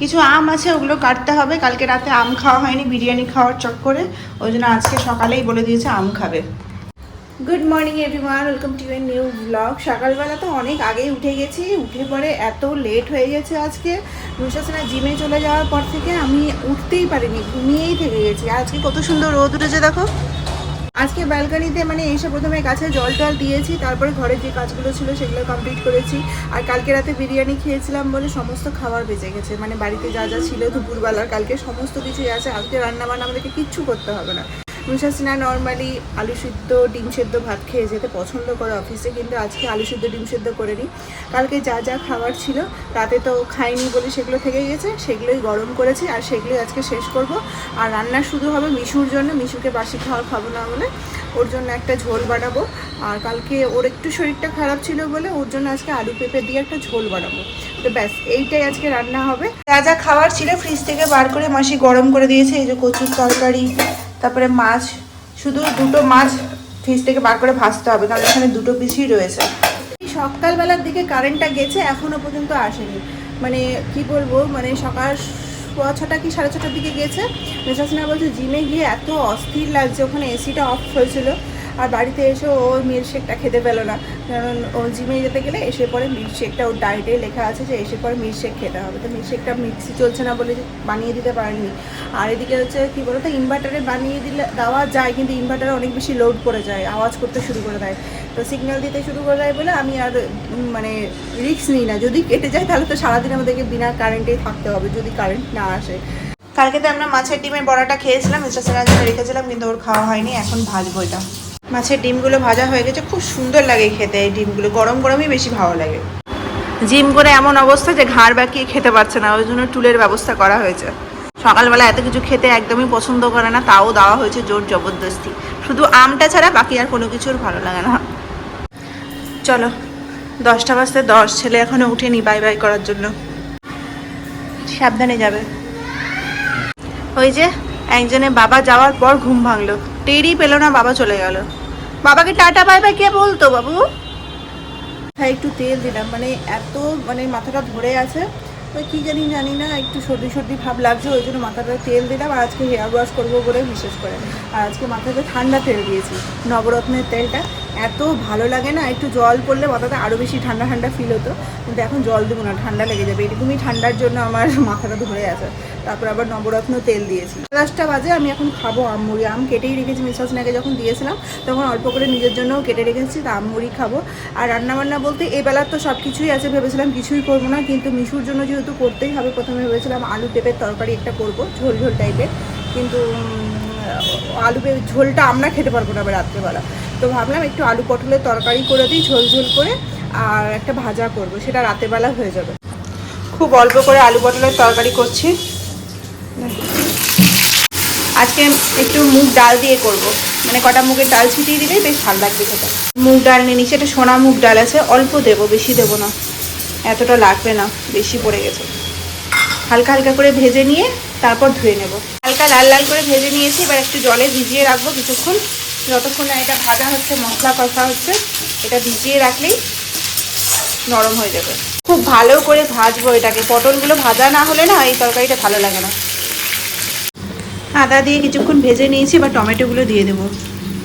কিছু আম আছে, ওগুলো কাটতে হবে। কালকে রাতে আম খাওয়া হয়নি, বিরিয়ানি খাওয়ার চক্করে। ওই জন্য আজকে সকালেই বলে দিয়েছে আম খাবে। Good morning everyone welcome to a new blog সকালবেলা তো অনেক আগেই উঠে গেছি। উঠে পরে এত লেট হয়ে গেছে আজকে। রুশাসনা জিমে চলে যাওয়ার পর থেকে আমি উঠতেই পারিনি, ঘুমিয়েই থেকে গেছি। আজকে কত সুন্দর রোদ উঠেছে, দেখো। আজকে ব্যালকানিতে মানে এসে প্রথমে গাছে জল টল দিয়েছি, তারপরে ঘরে যে কাজগুলো ছিল সেগুলো কমপ্লিট করেছি। আর কালকে রাতে বিরিয়ানি খেয়েছিলাম বলে সমস্ত খাবার বেঁচে গেছে। মানে বাড়িতে যা যা ছিল দুপুরবেলার, কালকে সমস্ত কিছুই আছে। আজকে রান্না বান্না আমাদেরকে কিচ্ছু করতে হবে না। নুশাসিনা নর্মালি আলু সিদ্ধ, ডিম সেদ্ধ ভাত খেয়ে যেতে পছন্দ করে অফিসে কিন্তু আজকে আলু সিদ্ধ, ডিম সেদ্ধ করে নিই কালকে যা যা খাবার ছিল, তাতে তো খাইনি বলে সেগুলো থেকে গেছে, সেগুলোই গরম করেছি আর সেগুলোই আজকে শেষ করব। আর রান্না শুধু হবে মিশুর জন্য, মিশুকে বাসি খাওয়া খাব না বলে। ওর জন্য একটা ঝোল বানাবো। আর কালকে ওর একটু শরীরটা খারাপ ছিল বলে ওর জন্য আজকে আলু পেঁপে দিয়ে একটা ঝোল বানাবো। তো ব্যাস, এইটাই আজকে রান্না হবে। যা যা খাবার ছিল ফ্রিজ থেকে বার করে মাসি গরম করে দিয়েছে, এই যে কচুর তরকারি তারপরে মাছ, শুধু দুটো মাছ ফ্রিজ থেকে বার করে ভাসতে হবে, কারণ এখানে দুটো পিসই রয়েছে। সকালবেলার দিকে কারেন্টটা গেছে এখনও পর্যন্ত আসেনি। মানে কি বলব মানে সকাল সোয়া ছটা কি সাড়ে ছটার দিকে গেছে। মেসাসিনা বলছে, জিমে গিয়ে এত অস্থির লাগছে, ওখানে এসিটা অফ হয়েছিল। আর বাড়িতে এসে ও মিল্কশেকটা খেতে পেল না। কারণ ও জিমে যেতে গেলে এসে পরে মিল্কশেকটা ওর ডায়েটে লেখা আছে যে এসে পরে মিল্কশেক খেতে হবে। তো মিল্কশেকটা মিক্সি চলছে না বলে বানিয়ে দিতে পারেনি আর এদিকে হচ্ছে কি বলতো ইনভার্টারে বানিয়ে দিলে দেওয়া যায়, কিন্তু ইনভার্টারে অনেক বেশি লোড পড়ে যায়, আওয়াজ করতে শুরু করে দেয়। তো সিগন্যাল দিতে শুরু করে দেয় বলে আমি আর মানে রিস্ক নিই না। যদি কেটে যায় তাহলে তো সারাদিন আমাদেরকে বিনা কারেন্টেই থাকতে হবে, যদি কারেন্ট না আসে। কালকে তো আমরা মাছের ডিমের বড়াটা খেয়েছিলাম, মিস্টার সেনার জন্য রেখেছিলাম, কিন্তু ওর খাওয়া হয়নি, এখন ভাজবো এটা। মাছের ডিমগুলো ভাজা হয়ে গেছে, খুব সুন্দর লাগে খেতে এই ডিমগুলো, গরম গরমই বেশি ভালো লাগে। জিম করে এমন অবস্থা যে ঘাড় বাঁকিয়ে খেতে পারছে না, ওই জন্য টুলের ব্যবস্থা করা হয়েছে। সকালবেলা এত কিছু খেতে একদমই পছন্দ করে না, তাও দেওয়া হয়েছে জোর জবরদস্তি। শুধু আমটা ছাড়া বাকি আর কোনো কিছুর ভালো লাগে না। চলো, দশটা বাজতে দশ, ছেলে এখনও উঠেনি বাই বাই করার জন্য। সাবধানে যাবে। ওই যে, একজনের বাবা যাওয়ার পর ঘুম ভাঙলো। টেরই পেল না, বাবা চলে গেল। বাবাকে টাটা, বাই বাই, কে বলতো বাবু? হ্যাঁ একটু তেল দিলাম মানে এত মানে মাথাটা ধরে আছে, তো কী জানি জানি না, একটু সর্দি সর্দি ভাব লাগছে, ওই জন্য মাথাটা তেল দিলাম, আর আজকে হেয়ার ওয়াশ করব বলে বিশেষ করে। আর আজকে মাথাতে ঠান্ডা তেল দিয়েছি, নবরত্নের তেলটা। এত ভালো লাগে না, একটু জল পড়লে মাথাটা আরও বেশি ঠান্ডা ঠান্ডা ফিল হতো, কিন্তু এখন জল দেবো না, ঠান্ডা লেগে যাবে, এরকমই ঠান্ডার জন্য আমার মাথাটা ধরে আছে। তারপর আবার নবরত্ন তেল দিয়েছি। দশটা বাজে, আমি এখন খাব আমমুড়ি আম কেটেই রেখেছি মিসাসনাকে যখন দিয়েছিলাম, তখন অল্প করে নিজের জন্যও কেটে রেখেছি, তা আমমুড়ি খাব। আর রান্নাবান্না বলতে, এ বেলার তো সব কিছুই আছে ভেবেছিলাম, কিছুই করব না, কিন্তু মিশুর জন্য যেহেতু করতেই হবে, প্রথমে ভেবেছিলাম আলু পেঁপের তরকারি একটা করব, ঝোল ঝোল টাইপের কিন্তু আলু ঝোলটা আমরা খেতে পারব না আবার রাত্রেবেলা। তো ভাবলাম একটু আলু পটলের তরকারি করে দিই, ঝোল ঝোল করে, আর একটা ভাজা করব। সেটা রাতেরবেলা হয়ে যাবে। খুব অল্প করে আলু পটলের তরকারি করছি। আজকে একটু মুগ ডাল দিয়ে করব। মানে কটা মুগের ডাল ছিটিয়ে দিলেই বেশ ভালো লাগবে খেতে। মুগ ডাল নিয়ে নিচে একটা সোনা মুগ ডাল আছে, অল্প দেবো, বেশি দেবো না। এতটা লাগবে না, বেশি পড়ে গেছে। হালকা হালকা করে ভেজে নিয়ে তারপর ধুয়ে নেব। হালকা লাল লাল করে ভেজে নিয়েছি, এবার একটু জলে ভিজিয়ে রাখব কিছুক্ষণ। যতক্ষণ না এটা ভাজা হচ্ছে, মশলা কষা হচ্ছে, এটা ভিজিয়ে রাখলেই নরম হয়ে যাবে। খুব ভালো করে ভাজবো এটাকে। পটলগুলো ভাজা না হলে না এই তরকারিটা ভালো লাগে না। আদা দিয়ে কিছুক্ষণ ভেজে নিয়েছি, এবার টমেটোগুলো দিয়ে দেবো।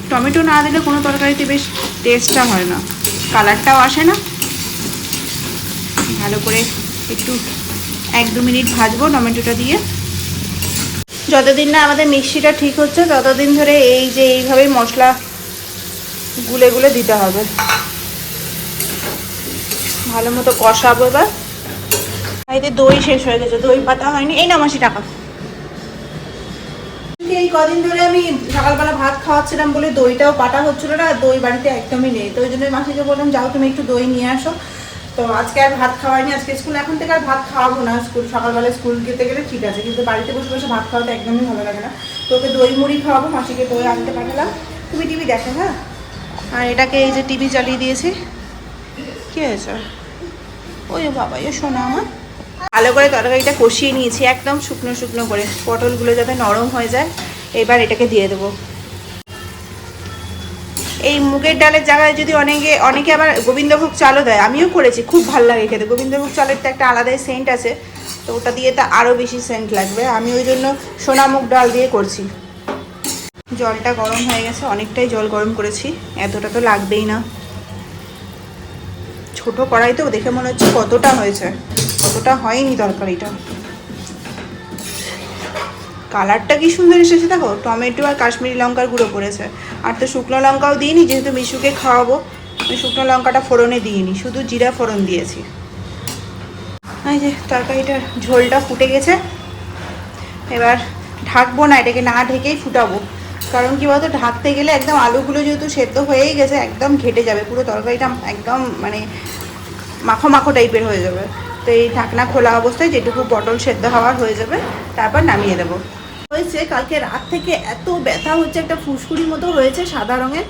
টমেটো না দিলে কোনো তরকারিতে বেশ টেস্টটা হয় না। কালারটাও আসে না। ভালো করে একটু এক দু মিনিট ভাজবো টমেটোটা দিয়ে। যতদিন না আমাদের মিক্সিটা ঠিক হচ্ছে, ততদিন ধরে এই যে এইভাবেই মশলা গুলে গুলে দিতে হবে। ভালো মতো কষাবো এবার। বাড়িতে দই শেষ হয়ে গেছে, দই পাতা হয়নি। এই না টাকা। এই কদিন ধরে আমি সকালবেলা ভাত খাওয়াচ্ছিলাম বলে দইটাও পাটা হচ্ছিল না দই বাড়িতে একদমই নেই। তো ওই জন্য মাসিকে বললাম, যাও তুমি একটু দই নিয়ে আসো। তো আজকে আর ভাত খাওয়াইনি, আজকে স্কুল, এখন থেকে আর ভাত খাওয়াবো না। স্কুল সকালবেলা স্কুল যেতে গেলে ঠিক আছে, কিন্তু বাড়িতে বসে বসে ভাত খাওয়াতে একদমই ভালো লাগে না। তো ওকে দই মুড়ি খাওয়াবো, মাসিকে দই আনতে পাঠালাম। তুমি টিভি দেখো হ্যাঁ? আর এটাকে এই যে টিভি চালিয়ে দিয়েছি। কি হয়েছে? ওই বাবা, এ শোনা আমার। ভালো করে তরকারিটা কষিয়ে নিয়েছি, একদম শুকনো শুকনো করে। পটলগুলো যাতে নরম হয়ে যায়, এবার এটাকে দিয়ে দেবো। এই মুগের ডালের জায়গায় যদি অনেকে অনেকে আবার গোবিন্দভোগ চালও দেয়, আমিও করেছি, খুব ভালো লাগে খেতে। গোবিন্দভোগ চালের তো একটা আলাদাই সেন্ট আছে, তো ওটা দিয়ে তো আরও বেশি সেন্ট লাগবে। আমি ওই জন্য সোনা মুগ ডাল দিয়ে করছি। জলটা গরম হয়ে গেছে, অনেকটাই জল গরম করেছি, এতটা তো লাগবেই না। ছোট কড়াই তো দেখে মনে হচ্ছে কতটা হয়েছে, কতটা হয়নি তরকারিটা। কালারটা কি সুন্দর এসেছে দেখো, টমেটো আর কাশ্মীরি লঙ্কার গুঁড়ো পড়েছে। আর তো শুকনো লঙ্কাও দিইনি, যেহেতু মিশুকে খাওয়াবো, আমি শুকনো লঙ্কাটা ফোড়নে দিইনি, শুধু জিরা ফোড়ন দিয়েছি। এই যে তরকারিটার ঝোলটা ফুটে গেছে। এবার ঢাকবো না, এটাকে না ঢেকেই ফুটাবো। কারণ কি বলতো, ঢাকতে গেলে একদম আলুগুলো যেহেতু সেদ্ধ হয়েই গেছে, একদম ঘেটে যাবে। পুরো তরকারিটা একদম মানে মাখো মাখো টাইপের হয়ে যাবে। তো এই ঢাকনা খোলা অবস্থায় যেটুকু পটল সেদ্ধ হওয়ার হয়ে যাবে, তারপর নামিয়ে দেবো। হয়েছে। কালকে রাত থেকে এত ব্যথা হচ্ছে, একটা ফুসকুড়ির মতো হয়েছে সাদা রঙের,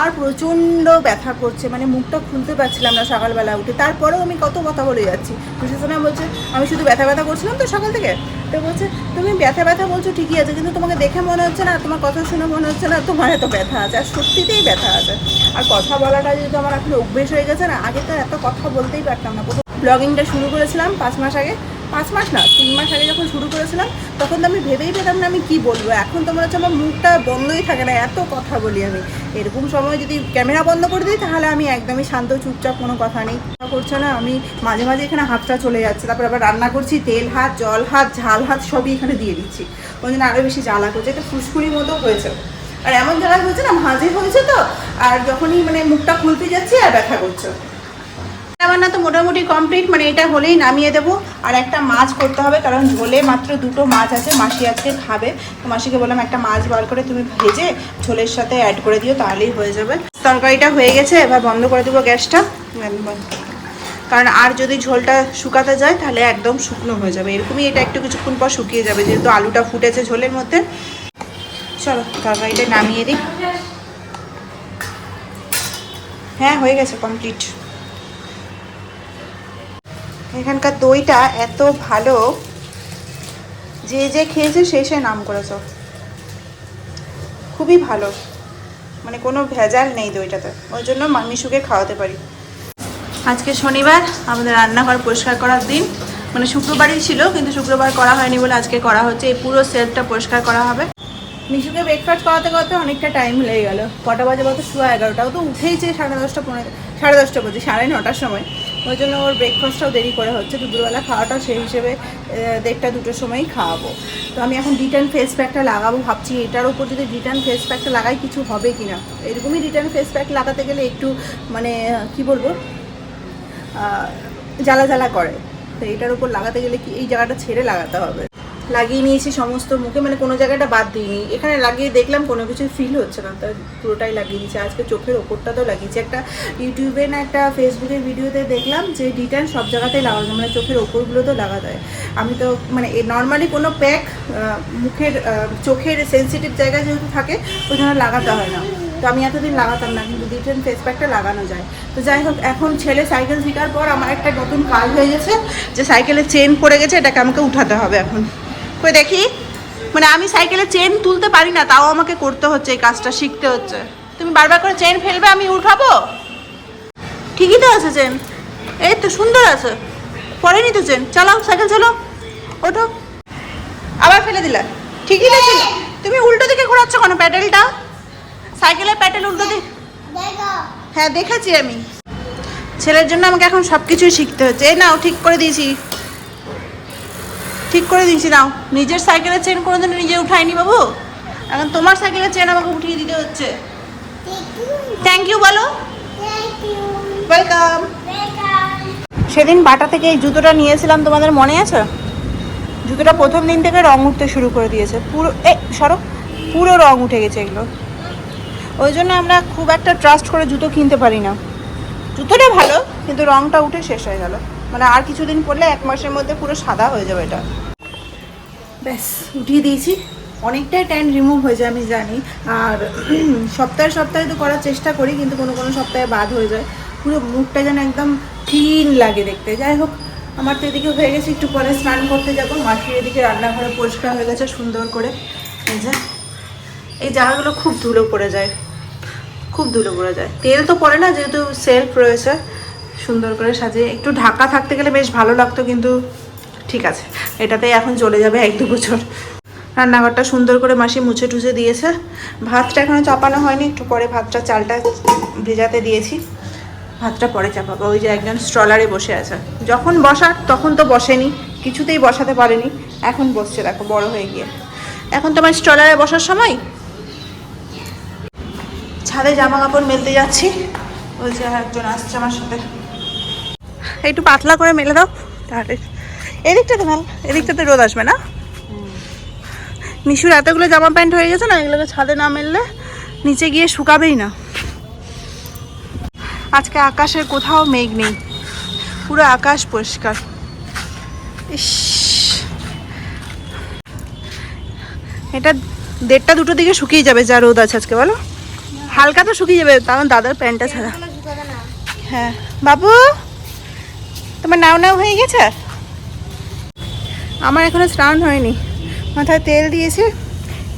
আর প্রচণ্ড ব্যথা করছে। মানে মুখটা খুলতে পারছিলাম না সকালবেলা উঠে। তারপরেও আমি কত কথা বলে যাচ্ছি। বিশেষণা বলছে, আমি শুধু ব্যথা ব্যথা করছিলাম তো সকাল থেকে? তো বলছে, তুমি ব্যথা ব্যথা বলছো ঠিকই আছে, কিন্তু তোমাকে দেখে মনে হচ্ছে না, তোমার কথা শুনে মনে হচ্ছে না, তোমার এত ব্যথা আছে। আর সত্যিতেই ব্যথা আছে। আর কথা বলাটা যেহেতু আমার এখন অভ্যেস হয়ে গেছে না, আগে তো এত কথা বলতেই পারতাম না। ব্লগিংটা শুরু করেছিলাম পাঁচ মাস আগে। পাঁচ মাস না, তিন মাস আগে যখন শুরু করেছিলাম, তখন তো আমি ভেবেই পেতাম না আমি কি বলব। এখন তো মনে হচ্ছে আমার মুখটা বন্ধই থাকে না, এত কথা বলি আমি। এরকম সময় যদি ক্যামেরা বন্ধ করে দিই, তাহলে আমি একদমই শান্ত, চুপচাপ কোনো কথা নেই। করছে না, আমি মাঝে মাঝে এখানে হাতটা চলে যাচ্ছে। তারপর আবার রান্না করছি, তেল হাত, জল হাত, ঝাল হাত সবই এখানে দিয়ে দিচ্ছি। ওই জন্য আরও বেশি জ্বালা করছে, এটা ফুসকুড়ির মতো হয়েছে। আর এমন জ্বালা হয়েছে না মাঝে হয়েছে তো, আর যখনই মানে মুখটা খুলতে যাচ্ছি আর ব্যথা করছে। রান্না তো মোটামুটি কমপ্লিট মানে এটা হলেই নামিয়ে দেবো। আর একটা মাছ করতে হবে, কারণ ঝোলে মাত্র দুটো মাছ আছে, মাসি আজকে খাবে। তো মাসিকে বললাম একটা মাছ বার করে তুমি ভেজে ঝোলের সাথে অ্যাড করে দিও, তাহলেই হয়ে যাবে। তরকারিটা হয়ে গেছে, এবার বন্ধ করে দেবো গ্যাসটা। কারণ আর যদি ঝোলটা শুকাতে যায়, তাহলে একদম শুকনো হয়ে যাবে। এরকমই এটা একটু কিছুক্ষণ পর শুকিয়ে যাবে, যেহেতু আলুটা ফুটেছে ঝোলের মধ্যে। চলো, তরকারিটা নামিয়ে দিই। হ্যাঁ হয়ে গেছে কমপ্লিট এখানকার দইটা এত ভালো। যে যে খেয়েছে সে সে নাম করেছ। খুবই ভালো। মানে কোনো ভেজাল নেই দইটাতে। ওই জন্য মিশুকে খাওয়াতে পারি। আজকে শনিবার, আমাদের রান্নাঘর পরিষ্কার করার দিন। মানে শুক্রবারই ছিল, কিন্তু শুক্রবার করা হয়নি বলে আজকে করা হচ্ছে। এই পুরো সেলফটা পরিষ্কার করা হবে। মিশুকে ব্রেকফাস্ট করাতে করাতে অনেকটা টাইম লেগে গেল। কটা বাজে বলতে? শোয়া এগারোটাও তো উঠেইছে সাড়ে দশটা, পনেরো, সাড়ে দশটা বাজে, সাড়ে নটার সময়। ওই জন্য ওর ব্রেকফাস্টটাও দেরি করে হচ্ছে। দুপুরবেলা খাওয়াটা সেই হিসেবে দেড়টা, দুটোর সময়ই খাওয়াবো। তো আমি এখন রিটার্ন ফেস প্যাকটা লাগাবো, ভাবছি এটার উপর যদি রিটার্ন ফেস প্যাকটা লাগাই, কিছু হবে কি না এরকমই রিটার্ন ফেস প্যাক লাগাতে গেলে একটু মানে কি বলব? জ্বালা জ্বালা করে। তো এটার উপর লাগাতে গেলে কি, এই জায়গাটা ছেড়ে লাগাতে হবে? লাগিয়ে নিয়েছি সমস্ত মুখে মানে কোনো জায়গাটা বাদ দিইনি। এখানে লাগিয়ে দেখলাম কোনো কিছু ফিল হচ্ছে না, তাই পুরোটাই লাগিয়ে দিয়েছি। আজকে চোখের ওপরটাতেও লাগিয়েছি। একটা ইউটিউবে না একটা ফেসবুকের ভিডিওতে দেখলাম যে রিটার্ন সব জায়গাতেই লাগানো মানে চোখের ওপরগুলোতেও লাগা যায়। আমি তো মানে নর্মালি কোনো প্যাক মুখের চোখের সেন্সিটিভ জায়গায় যেহেতু থাকে, ওই জন্য লাগাতে হয় না। তো আমি এতদিন লাগাতাম না, কিন্তু ডিটেন ফেস প্যাকটা লাগানো যায়। তো যাই হোক, এখন ছেলে সাইকেল শেখার পর আমার একটা নতুন কাজ হয়ে গেছে, যে সাইকেলের চেন পড়ে গেছে, এটাকে আমাকে উঠাতে হবে এখন। কই দেখি? মানে আমি সাইকেলের চেন তুলতে পারি না, তাও আমাকে করতে হচ্ছে এই কাজটা, শিখতে হচ্ছে। তুমি বারবার করে চেন ফেলবে, আমি উঠাবো? ঠিকই তো আছে চেন। এই তো সুন্দর আছে। পড়েনি তো চেন। চালাও, সাইকেল চালাও। ওঠো। আবার ফেলে দিলা। ঠিকই তো ছিল। তুমি উল্টো দিকে ঘোরাচ্ছ কেন প্যাডেলটা? সাইকেলের প্যাডেল উল্টো দিকে হ্যাঁ দেখেছি আমি। ছেলের জন্য আমাকে এখন সব কিছুই শিখতে হচ্ছে। এই নাও, ঠিক করে দিয়েছি। ঠিক করে দিয়েছি, নাও। নিজের সাইকেলের চেন কোনো দিন নিজে উঠাইনি বাবু। এখন তোমার সাইকেলের চেন আমাকে উঠিয়ে দিতে হচ্ছে। থ্যাংক ইউ বলো। ওয়েলকাম সেদিন বাটা থেকে এই জুতোটা নিয়েছিলাম, তোমাদের মনে আছে? জুতোটা প্রথম দিন থেকে রং উঠতে শুরু করে দিয়েছে। পুরো এ, সরো। পুরো রং উঠে গেছে এগুলো। ওই জন্য আমরা খুব একটা ট্রাস্ট করে জুতো কিনতে পারি না। জুতোটা ভালো, কিন্তু রংটা উঠে শেষ হয়ে গেল। মানে আর কিছুদিন পরলে এক মাসের মধ্যে পুরো সাদা হয়ে যাবে এটা। ব্যাস, উঠিয়ে দিয়েছি। অনেকটাই ট্যান রিমুভ হয়ে যায়, আমি জানি। আর সপ্তাহে সপ্তাহে তো করার চেষ্টা করি, কিন্তু কোনো কোনো সপ্তাহে বাদ হয়ে যায়। পুরো মুখটা যেন একদম ক্লিন লাগে দেখতে। যাই হোক, আমার তো এদিকে হয়ে গেছে, একটু পরে স্নান করতে যাব। মাটির এদিকে রান্নাঘরে পরিষ্কার হয়ে গেছে, সুন্দর করে। এই যে, এই জায়গাগুলো খুব ধুলো পড়ে যায়। খুব ধুলো পড়ে যায়। তেল তো পড়ে না, যেহেতু সেলফ রয়েছে। সুন্দর করে সাজিয়ে, একটু ঢাকা থাকতে গেলে বেশ ভালো লাগতো, কিন্তু ঠিক আছে, এটাতেই এখন চলে যাবে এক দু বছর। রান্নাঘরটা সুন্দর করে মাসি মুছে টুছে দিয়েছে। ভাতটা এখনও চাপানো হয়নি, একটু পরে ভাতটা চালটা ভেজাতে দিয়েছি। ভাতটা পরে চাপাবো, ওই যে একজন স্ট্রলারে বসে আছে। যখন বসার, তখন তো বসেনি, কিছুতেই বসাতে পারেনি, এখন বসছে, দেখো, বড় হয়ে গিয়ে। এখন তোমার স্ট্রলারে বসার সময় ছাদে জামা কাপড় মেলতে যাচ্ছি। ওই যে একজন আসছে আমার সাথে। একটু পাতলা করে মেলে দাও তাহলে। এদিকটাতে মেল এদিকটাতে রোদ আসবে না? মিশুর এতগুলো জামা প্যান্ট হয়ে গেছে না এগুলোকে ছাদে না মেললে নিচে গিয়ে শুকাবেই না। আজকে আকাশের কোথাও মেঘ নেই পুরো আকাশ পরিষ্কার। ইস। এটা দেড়টা দুটো দিকে শুকিয়ে যাবে যা রোদ আছে আজকে বলো? হালকা তো শুকিয়ে যাবে কারণ দাদার প্যান্টটা ছাড়া। হ্যাঁ। বাবু? তোমার নাও নাও হয়ে গেছে? আমার এখনও স্নান হয়নি। মাথায় তেল দিয়েছে,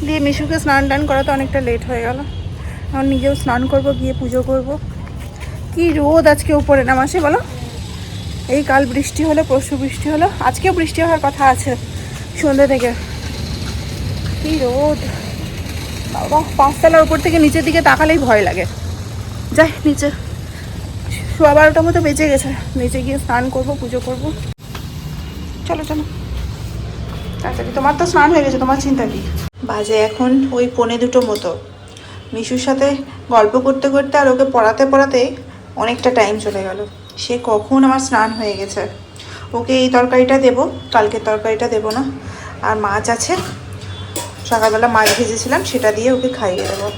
দিয়ে মিশুকে স্নান টান করাতে অনেকটা লেট হয়ে গেল। এখন নিজেও স্নান করব, গিয়ে পুজো করব। কি রোদ আজকে উপরে নামাসে বলো? এই কাল বৃষ্টি হলো, পরশু বৃষ্টি হলো, আজকেও বৃষ্টি হওয়ার কথা আছে সন্ধ্যে থেকে। কি রোদ। বাবা, পাঁচতলার উপর থেকে নিচের দিকে তাকালেই ভয় লাগে। যাই, নিচে। সোয়া বারোটার মতো বেঁচে গেছে। নিচে গিয়ে স্নান করব, পুজো করব। চলো চলো। তাড়াতাড়ি। তোমার তো স্নান হয়ে গেছে, তোমার চিন্তা কি? বাজে এখন ওই পনে দুটো মতো। মিশুর সাথে গল্প করতে করতে আর ওকে পড়াতে পড়াতে অনেকটা টাইম চলে গেল। সে কখন আমার স্নান হয়ে গেছে? ওকে এই তরকারিটা দেবো, কালকের তরকারিটা দেবো না। আর মাছ আছে, সকালবেলা মাছ ভেজেছিলাম, সেটা দিয়ে ওকে খাইয়ে দেবো।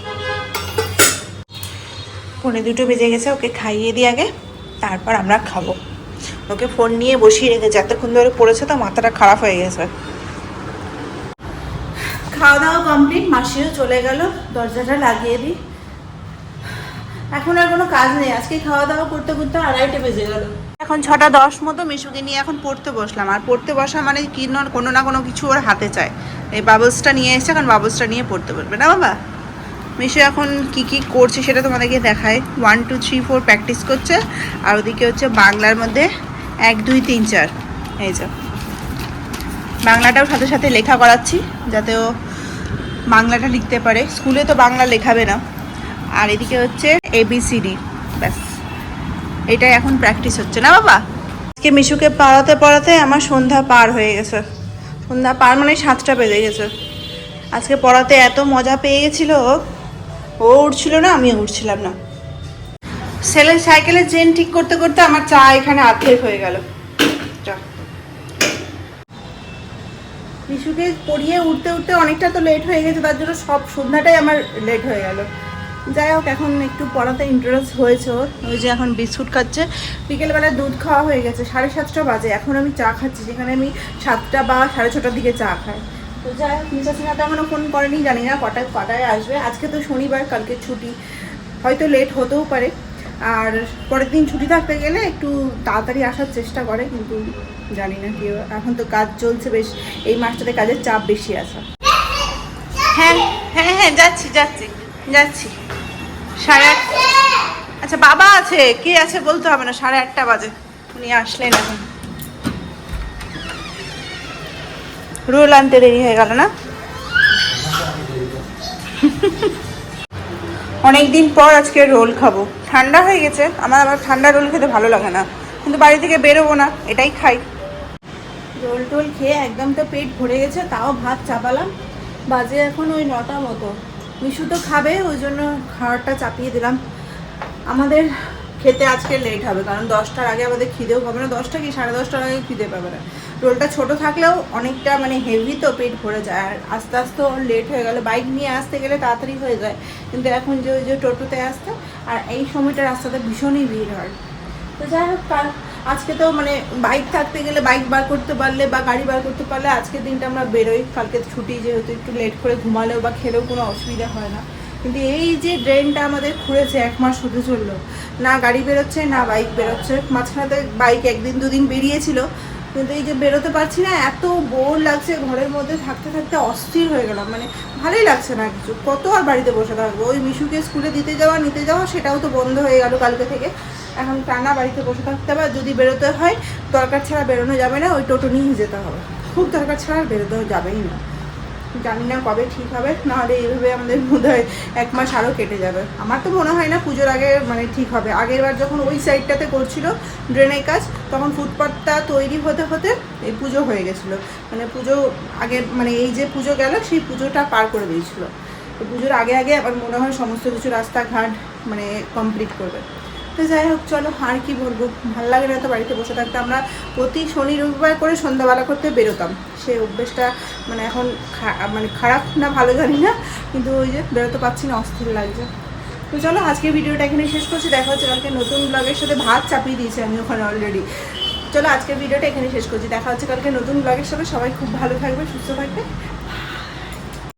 পনে দুটো বেজে গেছে, ওকে খাইয়ে দিই আগে, তারপর আমরা খাব। ওকে ফোন নিয়ে বসিয়ে রেখেছে এতক্ষণ ধরে পড়েছে তো, মাথাটা খারাপ হয়ে গেছে। খাওয়া দাওয়া কমপ্লিট মাসিও চলে গেল, দরজাটা লাগিয়ে দিই। এখন আর কোনো কাজ নেই, আজকে খাওয়া দাওয়া করতে করতে আড়াইটে বেজে গেল। এখন ছটা দশ মতো, মিশুকে নিয়ে এখন পড়তে বসলাম। আর পড়তে বসা মানে কি না কোনো না কোনো কিছু ওর হাতে চায়। এই বাবলসটা নিয়ে এসে এখন বাবলসটা নিয়ে পড়তে বসবে, না বাবা? মিশু এখন কি কি করছে সেটা তোমাদেরকে দেখায়। One two three four practice করছে। আর ওদিকে হচ্ছে বাংলার মধ্যে এক, দুই, তিন, চার। এই যে। বাংলাটাও সাথে সাথে লেখা করাচ্ছি, যাতে ও বাংলাটা লিখতে পারে। স্কুলে তো বাংলা লেখাবে না। আর এদিকে হচ্ছে এবিসিডি ব্যাস। এটাই এখন প্র্যাকটিস হচ্ছে। না বাবা? আজকে মিশুকে পড়াতে পড়াতে আমার সন্ধ্যা পার হয়ে গেছে। সন্ধ্যা পার মানে সাতটা বেজে গেছে। আজকে পড়াতে এত মজা পেয়ে গেছিল ও উঠছিল না, আমিও উঠছিলাম না। ছেলের সাইকেলের চেন ঠিক করতে করতে আমার চা এখানে আর্ধেক হয়ে গেল। চা মিশুকে পড়িয়ে উঠতে উঠতে অনেকটা তো লেট হয়ে গেছে, তার জন্য সব সন্ধ্যাটাই আমার লেট হয়ে গেল। যাই হোক, এখন একটু পড়াতে ইন্টারেস্ট হয়েছে ওই যে এখন বিস্কুট খাচ্ছে। বিকেলবেলা দুধ খাওয়া হয়ে গেছে, সাড়ে সাতটা বাজে। এখন আমি চা খাচ্ছি যেখানে আমি সাতটা বা সাড়ে ছটার দিকে চা খাই। তো যাই হোক মিসা সিনহা তো এখনও ফোন করেনি, জানি না কটায় কটায় আসবে। আজকে তো শনিবার, কালকে ছুটি। হয়তো লেট হতেও পারে। আর পরের দিন ছুটি থাকতে গেলে একটু তাড়াতাড়ি আসার চেষ্টা করে, কিন্তু জানি না কি এখন তো কাজ চলছে বেশ। এই মাসটাতে কাজের চাপ বেশি আছে। হ্যাঁ হ্যাঁ হ্যাঁ যাচ্ছি যাচ্ছি যাচ্ছি। সাড়ে আচ্ছা বাবা আছে। কে আছে বলতে হবে না? সাড়ে আটটা বাজে। উনি আসলেন এখন। রোল আনতে দেরি হয়ে গেল না? অনেক দিন পর আজকে রোল খাব। ঠান্ডা হয়ে গেছে। আমার আবার ঠান্ডা রোল খেতে ভালো লাগে না। কিন্তু বাড়ি থেকে বেরোবো না, এটাই খাই। রোল টোল খেয়ে একদম তো পেট ভরে গেছে, তাও ভাত চাপালাম। বাজে এখন ওই নটা মতো। মিশু তো খাবে, ওই জন্য খাবারটা চাপিয়ে দিলাম। আমাদের খেতে আজকে লেট হবে, কারণ দশটার আগে আমাদের খিদেও পাবে না। দশটা কি? সাড়ে দশটার আগে খিদে পাবে না। রোলটা ছোট থাকলেও অনেকটা মানে হেভি তো পেট ভরে যায়। আর আস্তে আস্তে লেট হয়ে গেলে। বাইক নিয়ে আসতে গেলে তাড়াতাড়ি হয়ে যায়। কিন্তু এখন যে ওই যে টোটোতে আসতে আর এই সময়টা রাস্তাতে ভীষণই ভিড় হয়। তো যাই হোক আজকে তো মানে বাইক থাকতে গেলে বাইক বার করতে পারলে বা গাড়ি বার করতে পারলে আজকের দিনটা আমরা বেরোই। কালকে ছুটি যেহেতু একটু লেট করে ঘুমালেও বা খেলেও কোনো অসুবিধা হয় না। কিন্তু এই যে ড্রেনটা আমাদের খুঁড়েছে, এক মাস হতে চলল। না গাড়ি বেরোচ্ছে, না বাইক বেরোচ্ছে। মাঝখানে বাইক একদিন দুদিন বেরিয়েছিল। কিন্তু এই যে বেরোতে পারছি না, এত বোর লাগছে, ঘরের মধ্যে থাকতে থাকতে অস্থির হয়ে গেলাম। মানে ভালোই লাগছে না কিছু। কত আর বাড়িতে বসে থাকব? ওই মিশুকে স্কুলে দিতে যাওয়া, নিতে যাওয়া, সেটাও তো বন্ধ হয়ে গেল কালকে থেকে। এখন টানা বাড়িতে বসে থাকতে হবে যদি বেরোতে হয়, দরকার ছাড়া বেরোনো যাবে না, ওই টোটো নিয়েই যেতে হবে। খুব দরকার ছাড়া আর বেরোতে যাবেই না। জানি না কবে ঠিক হবে, নাহলে এইভাবে আমাদের বোধ হয় এক মাস আরও কেটে যাবে। আমার তো মনে হয় না পুজোর আগে মানে ঠিক হবে। আগের বার যখন ওই সাইডটাতে করছিল ড্রেনের কাজ, তখন ফুটপাথটা তৈরি হতে হতে এই পুজো হয়ে গেছিল। মানে পুজো আগে মানে এই যে পুজো গেল, সেই পুজোটা পার করে দিয়েছিলো। তো পুজোর আগে আগে আমার মনে হয় সমস্ত কিছু রাস্তাঘাট মানে কমপ্লিট করবে। তো যাই হোক, চলো, আর কি বলব? ভালো লাগে না তো বাড়িতে বসে থাকতে। আমরা প্রতি শনি, রবিবার করে সন্ধ্যাবেলা করতে বেরোতাম। সেই অভ্যেসটা মানে এখন মানে খারাপ না ভালো জানি না, কিন্তু ওই যে বেরোতে পারছি না, অস্থির লাগছে। তো চলো আজকে ভিডিওটা এখানে শেষ করছি। দেখা হচ্ছে কালকে নতুন ব্লগের সাথে। ভাত চাপিয়ে দিয়েছি আমি ওখানে অলরেডি চলো, আজকের ভিডিওটা এখানে শেষ করছি। দেখা হচ্ছে কালকে নতুন ব্লগের সাথে। সবাই খুব ভালো থাকবে, সুস্থ থাকবে।